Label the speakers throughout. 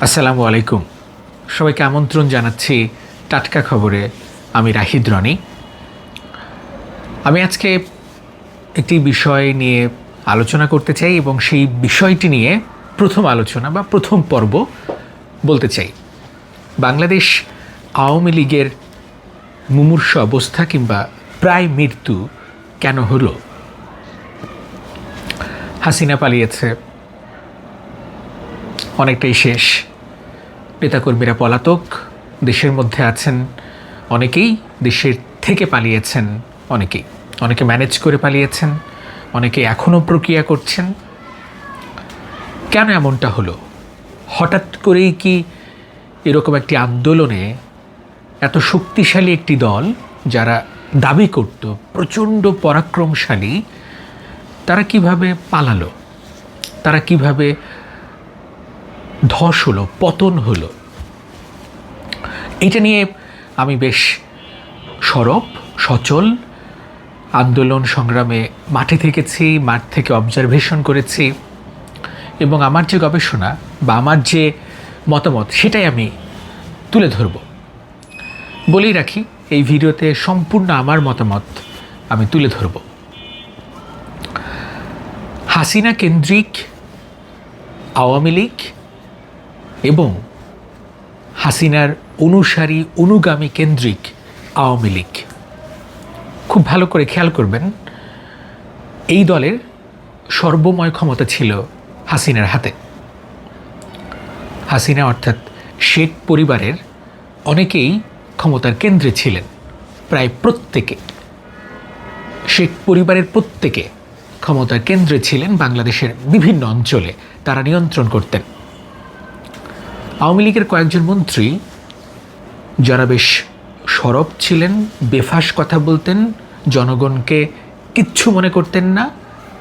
Speaker 1: আসসালামু আলাইকুম। সবাইকে আমন্ত্রণ জানাচ্ছি টাটকা খবরে। আমি রাহিদ রনি। আমি আজকে একটি বিষয় নিয়ে আলোচনা করতে চাই এবং সেই বিষয়টি নিয়ে প্রথম আলোচনা বা প্রথম পর্ব বলতে চাই। বাংলাদেশ আওয়ামী লীগের মুমূর্ষ অবস্থা কিংবা প্রায় মৃত্যু কেন হলো? হাসিনা পালিয়েছে। অনেকটাই শেষ। নেতাকর্মীরা পলাতক, দেশের মধ্যে আছেন অনেকেই, দেশের থেকে পালিয়েছেন অনেকেই। অনেকে ম্যানেজ করে পালিয়েছেন, অনেকে এখনও প্রক্রিয়া করছেন। কেন এমনটা হলো? হঠাৎ করেই কি এরকম একটি আন্দোলনে এত শক্তিশালী একটি দল, যারা দাবি করত, প্রচণ্ড পরাক্রমশালী, তারা কীভাবে পালালো? তারা কীভাবে ধস হলো, পতন হলো। এটা নিয়ে আমি বেশ সরব, সচল। আন্দোলন সংগ্রামে মাঠে থেকেছি, মাঠ থেকে অবজারভেশন করেছি। এবং আমার যে গবেষণা বা আমার যে মতামত, সেটাই আমি তুলে ধরব। বলেই রাখি, এই ভিডিওতে সম্পূর্ণ আমার মতামত আমি তুলে ধরব। হাসিনা কেন্দ্রিক, আওয়ামী লীগ এবং হাসিনার অনুসারী অনুগামী কেন্দ্রিক আওয়ামী লীগ। খুব ভালো করে খেয়াল করবেন, এই দলের সর্বময় ক্ষমতা ছিল হাসিনার হাতে। হাসিনা অর্থাৎ শেখ পরিবারের অনেকেই ক্ষমতার কেন্দ্রে ছিলেন, প্রায় প্রত্যেকে। শেখ পরিবারের প্রত্যেকে ক্ষমতার কেন্দ্রে ছিলেন বাংলাদেশের বিভিন্ন অঞ্চলে, তারা নিয়ন্ত্রণ করতেন। আওয়ামী লীগের কয়েকজন মন্ত্রী যারা বেশ সরব ছিলেন, বেফাস কথা বলতেন, জনগণকে কিচ্ছু মনে করতেন না,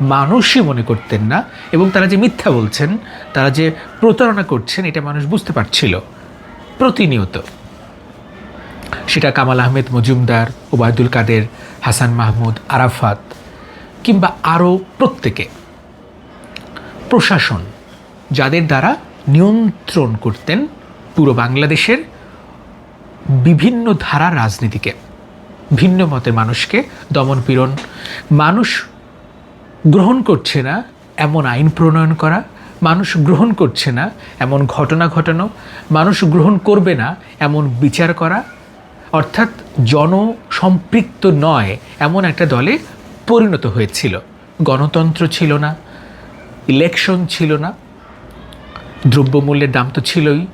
Speaker 1: মানুষই মনে করতেন না, এবং তারা যে মিথ্যা বলছেন, তারা যে প্রতারণা করছেন, এটা মানুষ বুঝতে পারছিল, প্রতিনিয়ত। সেটা কামাল আহমেদ মজুমদার, ওবায়দুল কাদের, হাসান মাহমুদ, আরাফাত, কিংবা আরও প্রত্যেকে। প্রশাসন, যাদের দ্বারা নিয়ন্ত্রণ করতেন পুরো বাংলাদেশের বিভিন্ন ধারা রাজনীতিকে, ভিন্ন মতের মানুষকে, দমন পীড়ন। মানুষ গ্রহণ করছে না এমন আইন প্রণয়ন করা, মানুষ গ্রহণ করছে না এমন ঘটনা ঘটানো, মানুষ গ্রহণ করবে না এমন বিচার করা, অর্থাৎ জনসম্পৃক্ত নয় এমন একটা দলে পরিণত হয়েছিল। গণতন্ত্র ছিল না, ইলেকশন ছিল না দ্রব্যমূল্যের দাম তো ছিলই।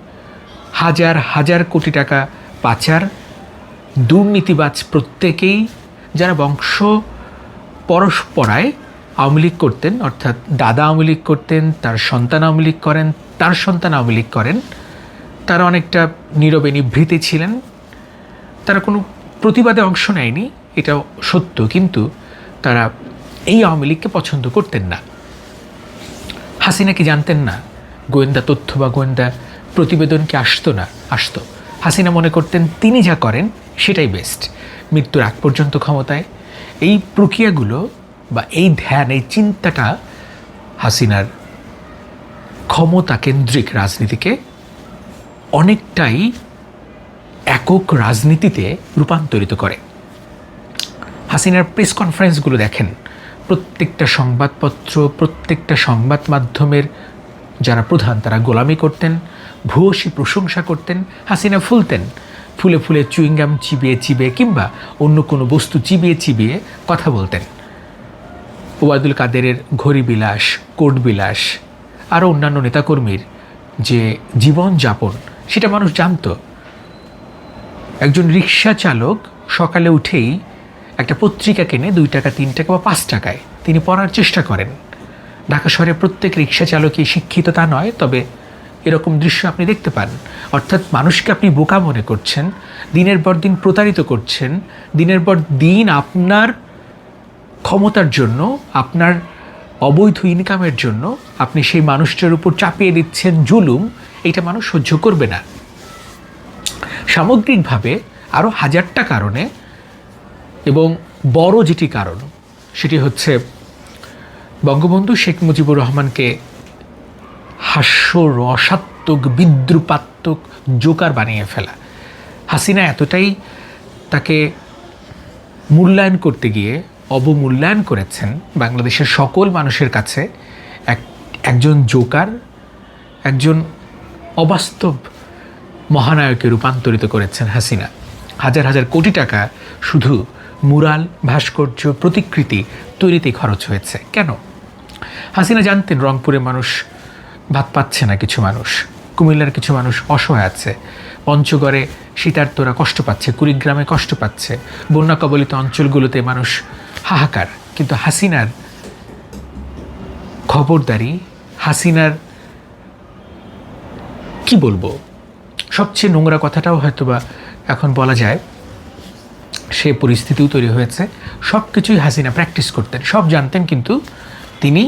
Speaker 1: হাজার হাজার কোটি টাকা পাচার, দুর্নীতিবাজ প্রত্যেকেই যারা বংশ পরস্পরায় আওয়ামী লীগ করতেন, অর্থাৎ দাদা আওয়ামী লীগ করতেন, তার সন্তান আওয়ামী লীগ করেন, তার সন্তান আওয়ামী লীগ করেন, তারা অনেকটা নীরবে নিভৃতে ছিলেন। তারা কোনো প্রতিবাদে অংশ নেয়নি, এটাও সত্য, কিন্তু তারা এই আওয়ামী লীগকে পছন্দ করতেন না। হাসিনা কি জানতেন না। গোয়েন্দা তথ্য বা গোয়েন্দা প্রতিবেদনকে আসতো না, আসতো। হাসিনা মনে করতেন তিনি যা করেন সেটাই বেস্ট মৃত্যুর আগ পর্যন্ত ক্ষমতায়। এই প্রক্রিয়াগুলো বা এই ধ্যান, এই চিন্তাটা হাসিনার ক্ষমতা কেন্দ্রিক রাজনীতিকে অনেকটাই একক রাজনীতিতে রূপান্তরিত করে। হাসিনার প্রেস কনফারেন্সগুলো দেখেন। প্রত্যেকটা সংবাদপত্র, প্রত্যেকটা সংবাদ মাধ্যমের যারা প্রধান, তারা গোলামি করতেন ভূয়সী প্রশংসা করতেন, হাসিনা ফুলতেন, ফুলে ফুলে চুইংগাম চিবিয়ে চিবিয়ে কিংবা অন্য কোনো বস্তু চিবিয়ে চিবিয়ে কথা বলতেন। ওবায়দুল কাদেরের ঘড়ি বিলাস, কোট বিলাস, আরও অন্যান্য নেতাকর্মীর যে জীবনযাপন সেটা মানুষ জানতো। একজন রিক্সা চালক সকালে উঠেই একটা পত্রিকা কেনে দুই টাকা, তিন টাকা বা পাঁচ টাকায় তিনি পড়ার চেষ্টা করেন। ঢাকা শহরে প্রত্যেক রিক্সা চালকই শিক্ষিত তা নয়, তবে এরকম দৃশ্য আপনি দেখতে পান। অর্থাৎ মানুষকে আপনি বোকা মনে করছেন, দিনের পর দিন প্রতারিত করছেন, দিনের পর দিন আপনার ক্ষমতার জন্য, আপনার অবৈধ ইনকামের জন্য আপনি সেই মানুষটার উপর চাপিয়ে দিচ্ছেন জুলুম এটা মানুষ সহ্য করবে না। সামগ্রিকভাবে আরও হাজারটা কারণে এবং বড় যেটি কারণ, সেটি হচ্ছে বঙ্গবন্ধু শেখ মুজিবুর রহমানকে হাস্য রসাত্মক বিদ্রুপাত্মক জোকার বানিয়ে ফেলা। হাসিনা এতটাই তাকে মূল্যায়ন করতে গিয়ে অবমূল্যায়ন করেছেন বাংলাদেশের সকল মানুষের কাছে এক, একজন জোকার, একজন অবাস্তব মহানায়কে রূপান্তরিত করেছেন হাসিনা। হাজার হাজার কোটি টাকা শুধু মুরাল, ভাস্কর্য, প্রতিকৃতি তৈরিতে খরচ হয়েছে। কেন? হাসিনা জানতেন রংপুরে মানুষ ভাত পাচ্ছে না, কিছু মানুষ। কুমিল্লার কিছু মানুষ অসহায় আছে। পঞ্চগড়ে শীতার্তরা কষ্ট পাচ্ছে, কুড়িগ্রামে কষ্ট পাচ্ছে। বন্যা কবলিত অঞ্চলগুলোতে মানুষ হাহাকার। কিন্তু হাসিনার খবরদারি, হাসিনার কি বলব? সবচেয়ে নোংরা কথাটাও হয়তোবা এখন বলা যায়। সে পরিস্থিতিও তৈরি হয়েছে। সব কিছুই হাসিনা প্র্যাকটিস করতেন। সব জানতেন কিন্তু তিনি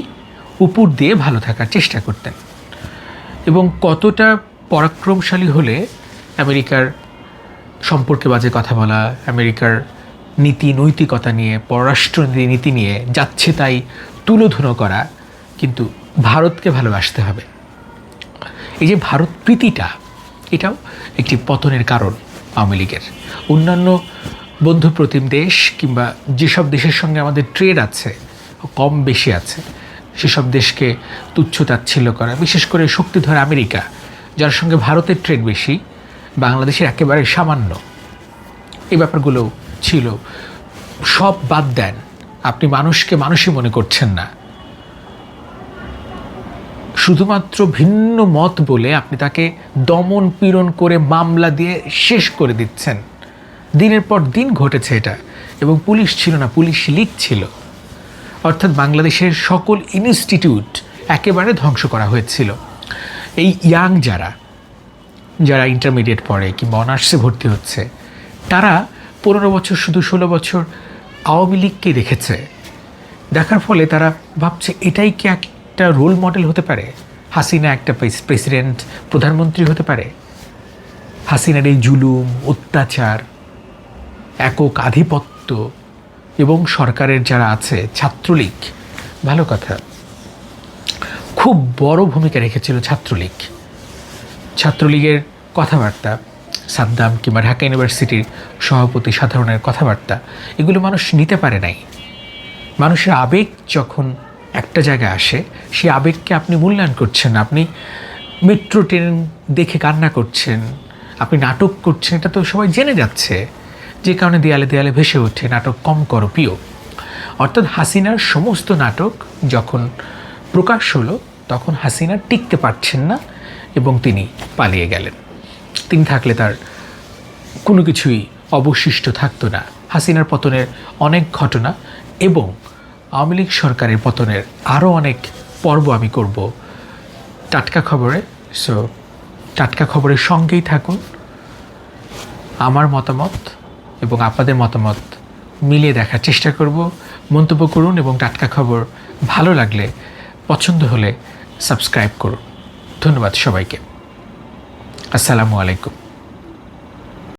Speaker 1: উপর দিয়ে ভালো থাকার চেষ্টা করতেন। এবং কতটা পরাক্রমশালী হলে আমেরিকার সম্পর্কে বাজে কথা বলা, আমেরিকার নীতি নৈতিকতা নিয়ে, পররাষ্ট্র নীতি নিয়ে যাচ্ছে তাই তুলোধুনো করা কিন্তু ভারতকে ভালোবাসতে হবে। এই যে ভারত প্রীতিটা, এটাও একটি পতনের কারণ আওয়ামী লীগের। অন্যান্য বন্ধুপ্রতিম দেশ কিংবা যেসব দেশের সঙ্গে আমাদের ট্রেড আছে কম বেশি আছে। সেসব দেশকে তুচ্ছ তাচ্ছিল্য করা, বিশেষ করে শক্তিধর আমেরিকা, যার সঙ্গে ভারতের ট্রেড বেশি, বাংলাদেশের একেবারে সামান্য। এই ব্যাপারগুলো ছিল। সব বাদ দেন। আপনি মানুষকে মানুষই মনে করছেন না। শুধুমাত্র ভিন্ন মত বলে আপনি তাকে দমন পীড়ন করে মামলা দিয়ে শেষ করে দিচ্ছেন। দিনের পর দিন ঘটেছে এটা। এবং পুলিশ ছিল না, পুলিশ লিগ ছিল। অর্থাৎ বাংলাদেশের সকল ইনস্টিটিউট একেবারে ধ্বংস করা হয়েছিল। এই ইয়াং যারা যারা ইন্টারমিডিয়েট পড়ে কিংবা অনার্সে ভর্তি হচ্ছে, তারা পনেরো বছর, শুধু ষোলো বছর আওয়ামী লীগকে দেখেছে। দেখার ফলে তারা ভাবছে, এটাই কি একটা রোল মডেল হতে পারে? হাসিনা একটা প্রেসিডেন্ট প্রধানমন্ত্রী হতে পারে? হাসিনার এই জুলুম, অত্যাচার, একক আধিপত্য এবং সরকারের যারা আছে, ছাত্রলীগ, ভালো কথা, খুব বড় ভূমিকা রেখেছিল ছাত্রলীগ। ছাত্রলীগের কথাবার্তা, সাদ্দাম কিংবা ঢাকা ইউনিভার্সিটির সভাপতি সাধারণের কথাবার্তা, এগুলো মানুষ নিতে পারে নাই। মানুষের আবেগ যখন একটা জায়গায় আসে, সেই আবেগকে আপনি মূল্যায়ন করছেন, আপনি মেট্রো ট্রেন দেখে কান্না করছেন, আপনি নাটক করছেন, এটা তো সবাই জেনে যাচ্ছে। যে কারণে দেয়ালে দেয়ালে ভেসে ওঠে নাটক কম করো, প্রিয়। অর্থাৎ হাসিনার সমস্ত নাটক যখন প্রকাশ হলো, তখন হাসিনা টিকতে পারছেন না এবং তিনি পালিয়ে গেলেন। তিনি থাকলে তার কোনো কিছুই অবশিষ্ট থাকতো না। হাসিনার পতনের অনেক ঘটনা এবং আওয়ামী লীগ সরকারের পতনের আরও অনেক পর্ব আমি করব। টাটকা খবরে সো টাটকা খবরের সঙ্গেই থাকুন। আমার মতামত এবং আপনাদের মতামত মিলিয়ে দেখার চেষ্টা করব। মন্তব্য করুন এবং টাটকা খবর ভালো লাগলে, পছন্দ হলে সাবস্ক্রাইব করুন। ধন্যবাদ সবাইকে। আসসালামু আলাইকুম।